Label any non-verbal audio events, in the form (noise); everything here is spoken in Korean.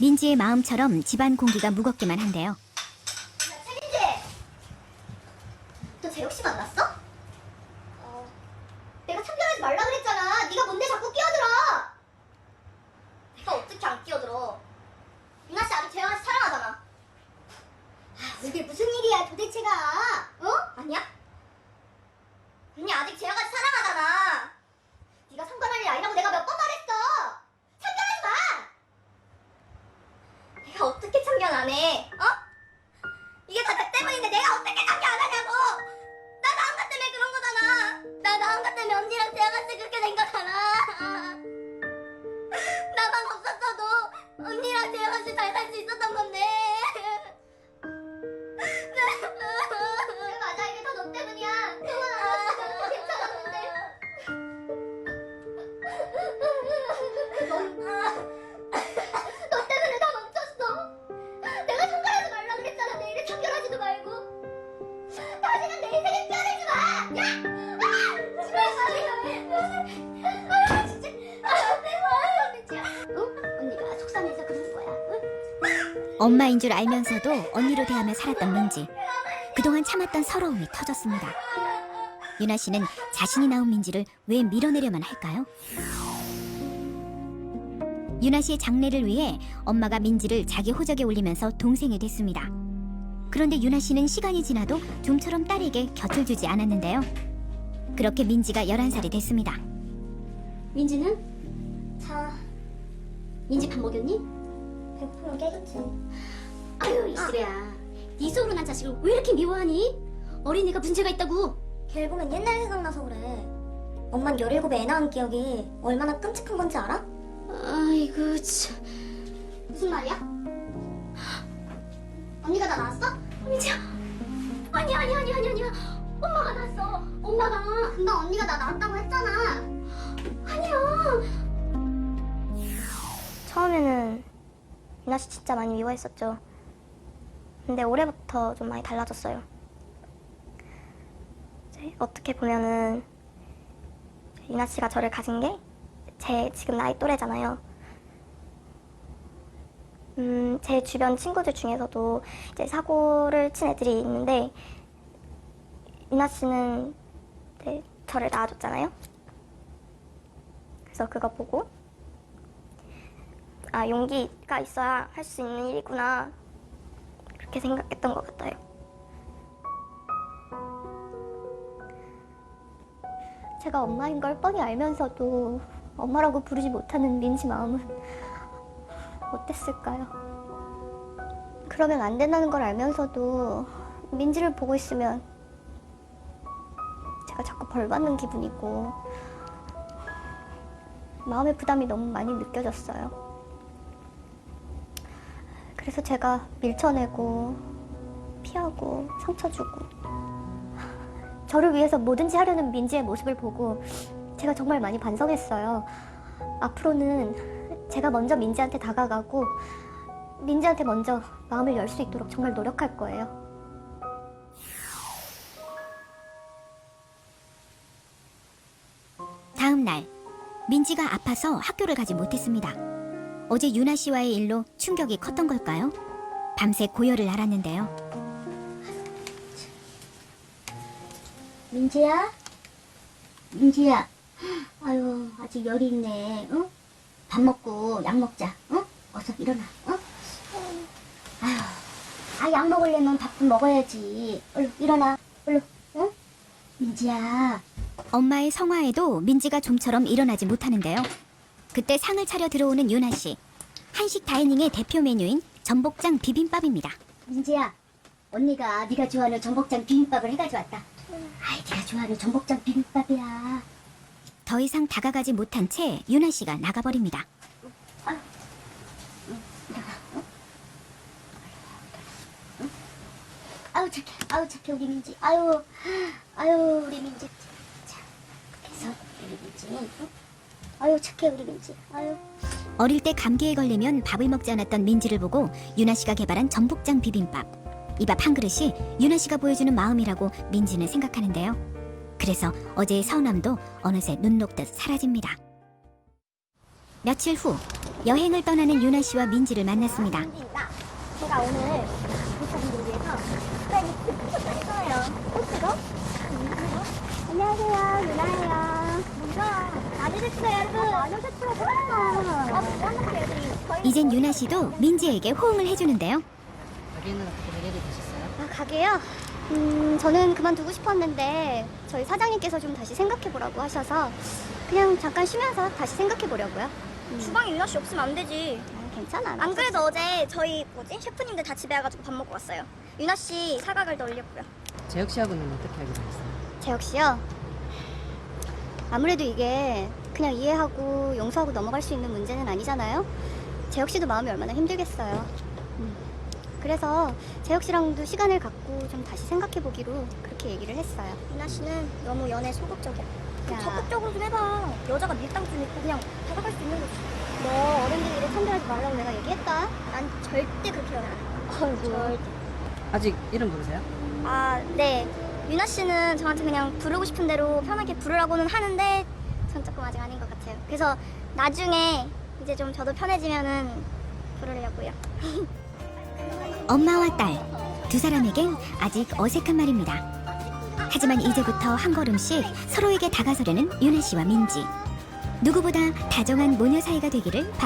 민지의 마음처럼 집안 공기가 무겁기만 한데요. 엄마인 줄 알면서도 언니로 대하며 살았던 민지. 그동안 참았던 서러움이 터졌습니다. 유나 씨는 자신이 낳은 민지를 왜 밀어내려만 할까요? 유나 씨의 장래를 위해 엄마가 민지를 자기 호적에 올리면서 동생이 됐습니다. 그런데 유나 씨는 시간이 지나도 좀처럼 딸에게 곁을 주지 않았는데요. 그렇게 민지가 11살이 됐습니다. 민지는? 자. 민지 밥 먹였니? 배고프면 깨겠지. 아유 이슬이야. 네 속으로 난 자식을 왜 이렇게 미워하니? 어린이가 문제가 있다고. 보면 옛날 생각나서 그래. 엄만 17에 애 낳은 기억이 얼마나 끔찍한 건지 알아? 아이고 참. 무슨 말이야? 언니가 나 낳았어? 민지야. 아니 아니 아니 아니 아니야. 엄마가 낳았어. 엄마가. 금방 언니가 나 낳았다고 했잖아. 아니야. 처음에는 유나 씨 진짜 많이 미워했었죠. 근데 올해부터 좀 많이 달라졌어요. 어떻게 보면은 유나 씨가 저를 가진 게 제 지금 나이 또래잖아요. 음, 제 주변 친구들 중에서도 이제 사고를 친 애들이 있는데 유나 씨는 네, 저를 낳아줬잖아요. 그래서 그거 보고 아 용기가 있어야 할 수 있는 일이구나 그렇게 생각했던 것 같아요. 제가 엄마인 걸 뻔히 알면서도 엄마라고 부르지 못하는 민지 마음은 어땠을까요? 그러면 안 된다는 걸 알면서도 민지를 보고 있으면 제가 자꾸 벌 받는 기분이고 마음의 부담이 너무 많이 느껴졌어요. 그래서 제가 밀쳐내고 피하고 상처 주고 저를 위해서 뭐든지 하려는 민지의 모습을 보고 제가 정말 많이 반성했어요. 앞으로는 제가 먼저 민지한테 다가가고 민지한테 먼저 마음을 열 수 있도록 정말 노력할 거예요. 다음 날 민지가 아파서 학교를 가지 못했습니다. 어제 유나 씨와의 일로 충격이 컸던 걸까요? 밤새 고열을 앓았는데요. 민지야? 민지야. 아유, 아직 열이 있네. 응? 밥 먹고 약 먹자. 응? 어서 일어나. 응? 아유, 아, 약 먹으려면 밥 좀 먹어야지. 얼른 일어나. 얼른. 응? 민지야. 엄마의 성화에도 민지가 좀처럼 일어나지 못하는데요. 그때 상을 차려 들어오는 유나 씨. 한식 다이닝의 대표 메뉴인 전복장 비빔밥입니다. 민지야. 언니가 네가 좋아하는 전복장 비빔밥을 해가지고 왔다. 아이, 네가 좋아하는 전복장 비빔밥이야. 더 이상 다가가지 못한 채 유나 씨가 나가버립니다. 아유 착해, 아유 착해 우리 민지. 아유, 아유 우리 민지. 자, 그래서 우리 민지. 응? 아유 착해 우리 민지. 아유. 어릴 때 감기에 걸리면 밥을 먹지 않았던 민지를 보고 유나 씨가 개발한 전복장 비빔밥. 이 밥 한 그릇이 유나 씨가 보여주는 마음이라고 민지는 생각하는데요. 그래서 어제의 서운함도 어느새 눈 녹듯 사라집니다. 며칠 후 여행을 떠나는 유나 씨와 민지를 만났습니다. 민지입니다. 제가 오늘 도착분들 위해서 특별히 특별히 했어요. 꽃으로? 안녕하세요, 유나예요. 뭔가 많이 됐어요, 그. 많이 됐어요, 아, 뭐하는 애들 이 이젠 유나 씨도 민지에게 호응을 해주는데요. 가게는 어떻게 매결이 되셨어요? 아, 가게요? 음, 저는 그만두고 싶었는데 저희 사장님께서 좀 다시 생각해보라고 하셔서 그냥 잠깐 쉬면서 다시 생각해보려고요. 음, 주방에 유나 씨 없으면 안 되지. 아, 괜찮아. 안 그래도 어제 저희 뭐지 셰프님들 다 집에 와가지고 밥 먹고 왔어요. 유나 씨 사각을 더 올렸고요. 재혁 씨하고는 어떻게 하기로 했어요? 재혁 씨요? 아무래도 이게 그냥 이해하고 용서하고 넘어갈 수 있는 문제는 아니잖아요. 재혁 씨도 마음이 얼마나 힘들겠어요. 음. 그래서 재혁 씨랑도 시간을 갖고 좀 다시 생각해 보기로 그렇게 얘기를 했어요. 유나 씨는 너무 연애 소극적이야. 좀 야. 적극적으로 좀 해봐. 여자가 밀당 좀 있고 그냥 다가갈 수 있는 거지. 너 어른들 일에 참견하지 말라고 내가 얘기했다. 난 절대 그렇게 연애 안 해. 아이고. 절대. 아직 이름 모르세요? 아, 네. 유나 씨는 저한테 그냥 부르고 싶은 대로 편하게 부르라고는 하는데 전 조금 아직 아닌 것 같아요. 그래서 나중에 이제 좀 저도 편해지면은 부르려고요. (laughs) 엄마와 딸 두 사람에겐 아직 어색한 말입니다. 하지만 이제부터 한 걸음씩 서로에게 다가서려는 유나 씨와 민지. 누구보다 다정한 모녀 사이가 되기를 바라.